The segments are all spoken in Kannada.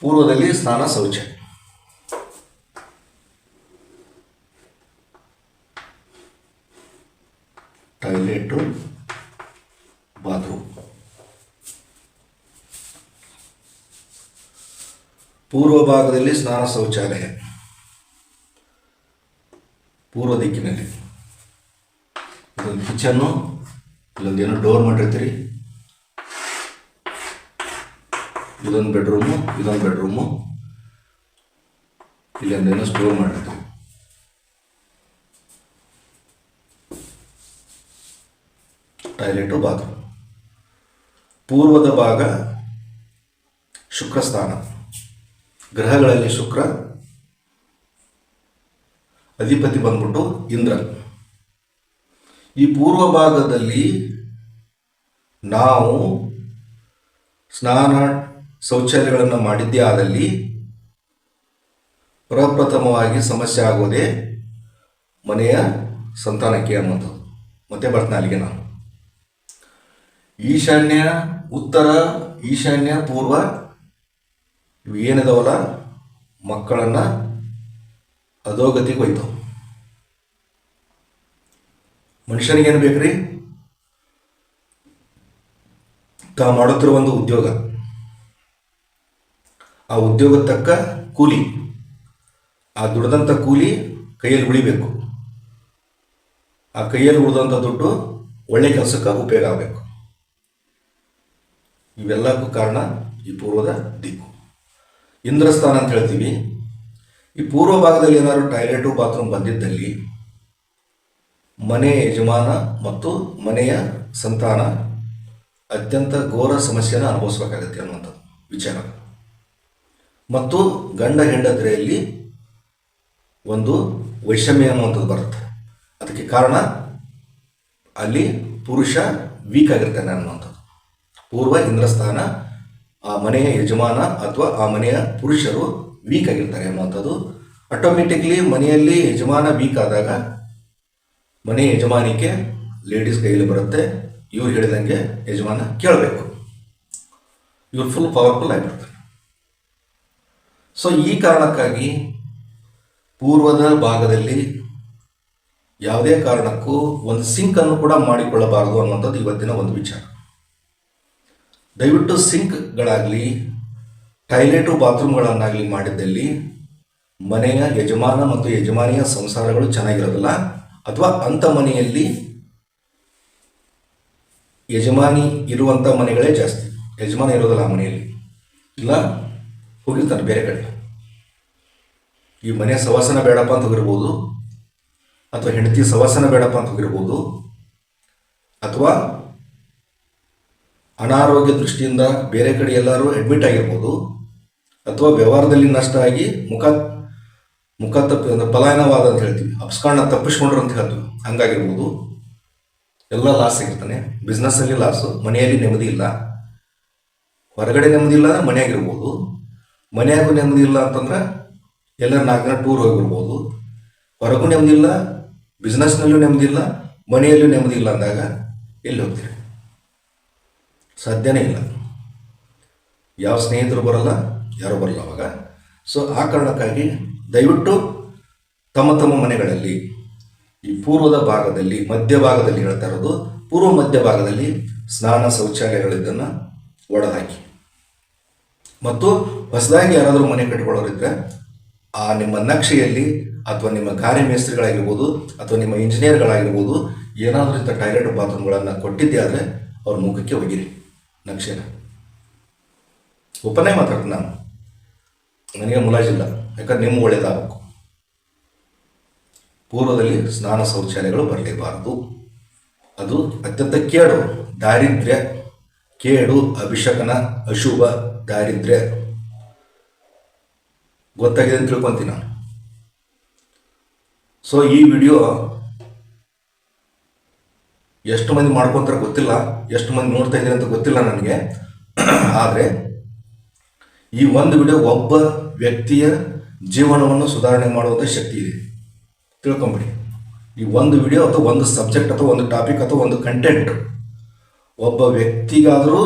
ಪೂರ್ವದಲ್ಲಿ ಸ್ನಾನ ಶೌಚ. ಟಾಯ್ಲೆಟು ಬಾತ್ರೂಮ್ ಪೂರ್ವ ಭಾಗದಲ್ಲಿ ಸ್ನಾನ ಶೌಚಾಲಯ. ಪೂರ್ವ ದಿಕ್ಕಿನಲ್ಲಿ. ಇದೊಂದು ಕಿಚನ್ನು ಇಲ್ಲೊಂದು ಏನೋ ಡೋರ್ ಮಾಡಿರ್ತೀರಿ. ಇದೊಂದು ಬೆಡ್ರೂಮು ಇದೊಂದು ಬೆಡ್ರೂಮು ಇಲ್ಲಿ ಒಂದೇನು ಸ್ಟೋರ್ ಮಾಡಿರ್ತೀವಿ ಟಾಯ್ಲೆಟು ಬಾತ್ರೂಮ್ ಪೂರ್ವದ ಭಾಗ ಶುಕ್ರ ಸ್ಥಾನ ಗ್ರಹಗಳಲ್ಲಿ ಶುಕ್ರ, ಅಧಿಪತಿ ಬಂದ್ಬಿಟ್ಟು ಇಂದ್ರ. ಈ ಪೂರ್ವ ಭಾಗದಲ್ಲಿ ನಾವು ಸ್ನಾನ ಶೌಚಾಲಯಗಳನ್ನು ಮಾಡಿದ್ದೇ ಆದಲ್ಲಿ ಪ್ರಪ್ರಥಮವಾಗಿ ಸಮಸ್ಯೆ ಆಗೋದೇ ಮನೆಯ ಸಂತಾನಕ್ಕೆ ಅನ್ನುವಂಥದ್ದು. ಮತ್ತೆ ಬರ್ತೀನಿ ಅಲ್ಲಿಗೆ ನಾನು. ಈಶಾನ್ಯ, ಉತ್ತರ, ಈಶಾನ್ಯ, ಪೂರ್ವ, ಇವು ಏನಿದಾವಲ್ಲ, ಮಕ್ಕಳನ್ನು ಅಧೋಗತಿಗೆ ಹೋಯ್ತವು ಮನುಷ್ಯನಿಗೇನು ಬೇಕ್ರಿ? ತಾ ಮಾಡುತ್ತಿರುವ ಒಂದು ಉದ್ಯೋಗ. ಆ ಉದ್ಯೋಗದ ತಕ್ಕ ಕೂಲಿ, ಆ ದುಡ್ದಂಥ ಕೂಲಿ ಕೈಯಲ್ಲಿ ಉಳಿಬೇಕು. ಆ ಕೈಯಲ್ಲಿ ಉಳಿದಂಥ ದುಡ್ಡು ಒಳ್ಳೆ ಕೆಲಸಕ್ಕೆ ಉಪಯೋಗ ಆಗಬೇಕು. ಇವೆಲ್ಲಕ್ಕೂ ಕಾರಣ ಈ ಪೂರ್ವದ ದಿಕ್ಕು. ಇಂದ್ರಸ್ಥಾನ ಅಂತ ಹೇಳ್ತೀವಿ. ಈ ಪೂರ್ವ ಭಾಗದಲ್ಲಿ ಏನಾದರೂ ಟಾಯ್ಲೆಟು ಬಾತ್ರೂಮ್ ಬಂದಿದ್ದಲ್ಲಿ ಮನೆಯ ಯಜಮಾನ ಮತ್ತು ಮನೆಯ ಸಂತಾನ ಅತ್ಯಂತ ಘೋರ ಸಮಸ್ಯೆನ ಅನುಭವಿಸ್ಬೇಕಾಗತ್ತೆ ಅನ್ನುವಂಥದ್ದು ವಿಚಾರ. ಮತ್ತು ಗಂಡ ಹೆಂಡತಿಯಲ್ಲಿ ಒಂದು ವೈಷಮ್ಯ ಅನ್ನುವಂಥದ್ದು ಬರುತ್ತೆ. ಅದಕ್ಕೆ ಕಾರಣ ಅಲ್ಲಿ ಪುರುಷ ವೀಕ್ ಆಗಿರ್ತಾನೆ ಅನ್ನುವಂಥದ್ದು. ಪೂರ್ವ ಇಂದ್ರಸ್ಥಾನ, ಆ ಮನೆಯ ಯಜಮಾನ ಅಥವಾ ಆ ಮನೆಯ ಪುರುಷರು ವೀಕ್ ಆಗಿರ್ತಾರೆ ಅನ್ನುವಂಥದ್ದು. ಆಟೋಮೆಟಿಕ್ಲಿ ಮನೆಯಲ್ಲಿ ಯಜಮಾನ ವೀಕ್ ಆದಾಗ ಮನೆ ಯಜಮಾನಿಕೆ ಲೇಡೀಸ್ ಕೈಯಲ್ಲಿ ಬರುತ್ತೆ. ಇವ್ರು ಹೇಳಿದಂಗೆ ಯಜಮಾನ ಕೇಳಬೇಕು. ಇವ್ರು ಫುಲ್ ಪವರ್ಫುಲ್ ಆಗಿರ್ತಾರೆ. ಸೊ ಈ ಕಾರಣಕ್ಕಾಗಿ ಪೂರ್ವದ ಭಾಗದಲ್ಲಿ ಯಾವುದೇ ಕಾರಣಕ್ಕೂ ಒಂದು ಸಿಂಕನ್ನು ಕೂಡ ಮಾಡಿಕೊಳ್ಳಬಾರದು ಅನ್ನುವಂಥದ್ದು ಇವತ್ತಿನ ಒಂದು ವಿಚಾರ. ದಯವಿಟ್ಟು ಸಿಂಕ್ಗಳಾಗಲಿ, ಟಾಯ್ಲೆಟು ಬಾತ್ರೂಮ್ಗಳನ್ನಾಗಲಿ ಮಾಡಿದ್ದಲ್ಲಿ ಮನೆಯ ಯಜಮಾನ ಮತ್ತು ಯಜಮಾನಿಯ ಸಂಸಾರಗಳು ಚೆನ್ನಾಗಿರೋದಿಲ್ಲ. ಅಥವಾ ಅಂಥ ಮನೆಯಲ್ಲಿ ಯಜಮಾನಿ ಇರುವಂಥ ಮನೆಗಳೇ ಜಾಸ್ತಿ. ಯಜಮಾನ ಇರೋದಿಲ್ಲ ಆ ಮನೆಯಲ್ಲಿ. ಇಲ್ಲ ಹೋಗಿರ್ತಾನೆ ಬೇರೆ ಕಡೆ. ಈ ಮನೆ ಸವಾಸನ ಬೇಡಪ್ಪ ಅಂತ ಹೋಗಿರ್ಬೋದು, ಅಥವಾ ಹೆಂಡತಿ ಸವಾಸನ ಬೇಡಪ್ಪ ಅಂತ ಹೋಗಿರ್ಬೋದು, ಅಥವಾ ಅನಾರೋಗ್ಯ ದೃಷ್ಟಿಯಿಂದ ಬೇರೆ ಕಡೆ ಎಲ್ಲರೂ ಅಡ್ಮಿಟ್ ಆಗಿರ್ಬೋದು, ಅಥವಾ ವ್ಯವಹಾರದಲ್ಲಿ ನಷ್ಟ ಆಗಿ ಮುಖ ಮುಖ ತಪ್ಪಿ ಪಲಾಯನವಾದ ಅಂತ ಹೇಳ್ತೀವಿ ಅಪ್ಸ್ಕಾಂಡ ತಪ್ಪಿಸ್ಕೊಂಡ್ರು ಅಂತ ಹೇಳ್ತೀವಿ, ಹಂಗಾಗಿರ್ಬೋದು. ಎಲ್ಲ ಲಾಸ್ ಆಗಿರ್ತಾನೆ. ಬಿಸ್ನೆಸ್ಸಲ್ಲಿ ಲಾಸು ಮನೆಯಲ್ಲಿ ನೆಮ್ಮದಿ ಇಲ್ಲ. ಹೊರಗಡೆ ನೆಮ್ಮದಿ ಇಲ್ಲ ಮನೆಯಾಗಿರ್ಬೋದು. ಮನೆಯಾಗೂ ನೆಮ್ಮದಿ ಇಲ್ಲ ಅಂತಂದ್ರೆ ಎಲ್ಲರ ನಾಲ್ಕು ದಿನ ಟೂರ್ ಹೋಗಿರ್ಬೋದು ಹೊರಗೂ ನೆಮ್ಮದಿ ಇಲ್ಲ ಬಿಸ್ನೆಸ್ನಲ್ಲೂ ನೆಮ್ಮದಿ ಇಲ್ಲ, ಮನೆಯಲ್ಲೂ ನೆಮ್ಮದಿ ಇಲ್ಲ ಅಂದಾಗ ಎಲ್ಲಿ ಹೋಗ್ತೀರಿ? ಸಾಧ್ಯನೇ ಇಲ್ಲ. ಯಾವ ಸ್ನೇಹಿತರು ಬರಲ್ಲ, ಯಾರೂ ಬರಲ್ಲ ಅವಾಗ. ಸೊ ಆ ಕಾರಣಕ್ಕಾಗಿ ದಯವಿಟ್ಟು ತಮ್ಮ ತಮ್ಮ ಮನೆಗಳಲ್ಲಿ ಈ ಪೂರ್ವದ ಭಾಗದಲ್ಲಿ, ಮಧ್ಯ ಭಾಗದಲ್ಲಿ ಹೇಳ್ತಾ ಇರೋದು, ಪೂರ್ವ ಮಧ್ಯ ಭಾಗದಲ್ಲಿ ಸ್ನಾನ ಶೌಚಾಲಯಗಳಿದ್ದನ್ನು ಒಡೆದಾಕಿ ಮತ್ತು ಹೊಸದಾಗಿ ಯಾರಾದರೂ ಮನೆ ಕಟ್ಕೊಳ್ಳೋರಿದ್ರೆ ಆ ನಿಮ್ಮ ನಕ್ಷೆಯಲ್ಲಿ ಅಥವಾ ನಿಮ್ಮ ಕಾರ್ಯಮೇಸ್ತ್ರಿಗಳಾಗಿರ್ಬೋದು ಅಥವಾ ನಿಮ್ಮ ಇಂಜಿನಿಯರ್ಗಳಾಗಿರ್ಬೋದು ಏನಾದರೂ ಇಂಥ ಟಾಯ್ಲೆಟ್ ಬಾತ್ರೂಮ್ಗಳನ್ನು ಕೊಟ್ಟಿದ್ದೆ ಆದರೆ ಅವ್ರ ಮುಖಕ್ಕೆ ಒಗಿರಿ ನಕ್ಷೆನ. ಒಪ್ಪನೇ ಮಾತಾಡ್ತೀನಿ ನಾನು. ನನಗೆ ಮುಲಾಜಿಲ್ಲ ಯಾಕಂದ್ರೆ ನಿಮ್ಮ ಒಳ್ಳೇದಾಗಬೇಕು. ಪೂರ್ವದಲ್ಲಿ ಸ್ನಾನ ಶೌಚಾಲಯಗಳು ಬರಲೇಬಾರದು. ಅದು ಅತ್ಯಂತ ಕೇಡು, ದಾರಿದ್ರ್ಯ ಕೇಡು, ಅಭಿಷೇಕನ, ಅಶುಭ, ದಾರಿದ್ರ್ಯ. ಗೊತ್ತಾಗಿದೆ ಅಂತ ತಿಳ್ಕೊತೀನಿ ನಾನು. ಸೊ ಈ ವಿಡಿಯೋ ಎಷ್ಟು ಮಂದಿ ಮಾಡ್ಕೊತಾರೆ ಗೊತ್ತಿಲ್ಲ, ಎಷ್ಟು ಮಂದಿ ನೋಡ್ತಾ ಇದ್ದೀರಿ ಅಂತ ಗೊತ್ತಿಲ್ಲ ನನಗೆ. ಆದರೆ, ಈ ಒಂದು ವಿಡಿಯೋ ಒಬ್ಬ ವ್ಯಕ್ತಿಯ ಜೀವನವನ್ನು ಸುಧಾರಣೆ ಮಾಡುವಂಥ ಶಕ್ತಿ ಇದೆ. ತಿಳ್ಕೊಂಬಿಡಿ. ಈ ಒಂದು ವಿಡಿಯೋ ಅಥವಾ ಒಂದು ಸಬ್ಜೆಕ್ಟ್ ಅಥವಾ ಒಂದು ಟಾಪಿಕ್ ಅಥವಾ ಒಂದು ಕಂಟೆಂಟ್ ಒಬ್ಬ ವ್ಯಕ್ತಿಗಾದರೂ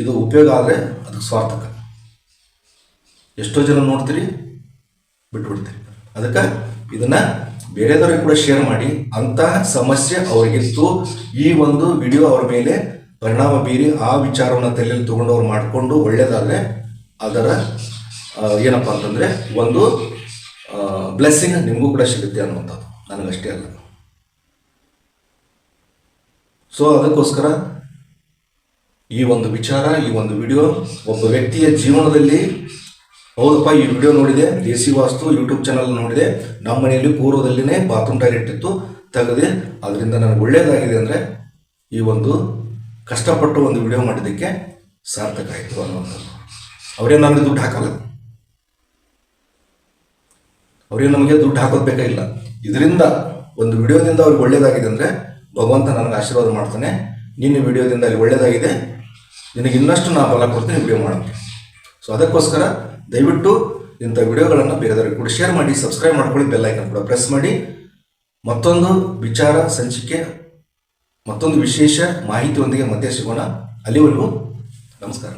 ಇದು ಉಪಯೋಗ ಆದರೆ ಅದು ಸ್ವಾರ್ಥಕ. ಎಷ್ಟೋ ಜನ ನೋಡ್ತೀರಿ, ಬಿಟ್ಬಿಡ್ತೀರಿ. ಅದಕ್ಕೆ ಇದನ್ನ ಬೇರೆದವ್ರಿಗೆ ಕೂಡ ಶೇರ್ ಮಾಡಿ, ಅಂತಹ ಸಮಸ್ಯೆ ಅವರಿಗಿತ್ತು. ಈ ಒಂದು ವಿಡಿಯೋ ಅವ್ರ ಮೇಲೆ ಪರಿಣಾಮ ಬೀರಿ ಆ ವಿಚಾರವನ್ನು ತಲೆಯಲ್ಲಿ ತಗೊಂಡು ಅವ್ರು ಮಾಡಿಕೊಂಡು ಒಳ್ಳೇದಾದ್ರೆ ಅದರ ಏನಪ್ಪ ಅಂತಂದ್ರೆ ಒಂದು ಬ್ಲೆಸ್ಸಿಂಗ್ ನಿಮಗೂ ಕೂಡ ಸಿಗುತ್ತೆ ಅನ್ನುವಂಥದ್ದು. ನನಗಷ್ಟೇ ಅಲ್ಲ. ಸೊ ಅದಕ್ಕೋಸ್ಕರ ಈ ಒಂದು ವಿಚಾರ, ಈ ಒಂದು ವಿಡಿಯೋ ಒಬ್ಬ ವ್ಯಕ್ತಿಯ ಜೀವನದಲ್ಲಿ ಹೌದಪ್ಪ, ಈ ವಿಡಿಯೋ ನೋಡಿದೆ, ದೇಸಿ ವಾಸ್ತು ಯೂಟ್ಯೂಬ್ ಚಾನಲ್ ನೋಡಿದೆ. ನಮ್ಮ ಮನೆಯಲ್ಲಿ ಪೂರ್ವದಲ್ಲಿನೇ ಬಾತ್ರೂಮ್ ಟಾಯ್ಲೆಟ್ ಇತ್ತು, ತೆಗೆದೆ ಅದರಿಂದ ನನಗೆ ಒಳ್ಳೆಯದಾಗಿದೆ ಅಂದರೆ ಈ ಒಂದು ಕಷ್ಟಪಟ್ಟು ಒಂದು ವಿಡಿಯೋ ಮಾಡಿದ್ದಕ್ಕೆ ಸಾರ್ಥಕ ಆಯಿತು ಅನ್ನೋದು ಅವರೇ ನಮಗೆ ದುಡ್ಡು ಹಾಕಲ್ಲ. ಅವರೇ ನಮಗೆ ದುಡ್ಡು ಹಾಕೋದು ಬೇಕಾಗಿಲ್ಲ ಇದರಿಂದ ಒಂದು ವಿಡಿಯೋದಿಂದ ಅವ್ರಿಗೆ ಒಳ್ಳೆಯದಾಗಿದೆ ಅಂದರೆ ಭಗವಂತ ನನಗೆ ಆಶೀರ್ವಾದ ಮಾಡ್ತಾನೆ. ನಿನ್ನ ವಿಡಿಯೋದಿಂದ ಅಲ್ಲಿ ಒಳ್ಳೆಯದಾಗಿದೆ ನಿನಗೆ ಇನ್ನಷ್ಟು ನಾ ಬಲ ಕೊಡ್ತೀನಿ ವಿಡಿಯೋ ಮಾಡೋಕ್ಕೆ. ಸೊ ಅದಕ್ಕೋಸ್ಕರ ದಯವಿಟ್ಟು ಇಂಥ ವಿಡಿಯೋಗಳನ್ನು ಬೇರೆದವ್ರಿಗೆ ಕೂಡ ಶೇರ್ ಮಾಡಿ ಸಬ್ಸ್ಕ್ರೈಬ್ ಮಾಡ್ಕೊಳ್ಳಿ ಬೆಲ್ ಐಕನ್ ಕೂಡ ಪ್ರೆಸ್ ಮಾಡಿ. ಮತ್ತೊಂದು ವಿಚಾರ, ಸಂಚಿಕೆ, ಮತ್ತೊಂದು ವಿಶೇಷ ಮಾಹಿತಿಯೊಂದಿಗೆ ಮತ್ತೆ ಸಿಗೋಣ. ಅಲ್ಲಿವರೆಗೂ ನಮಸ್ಕಾರ.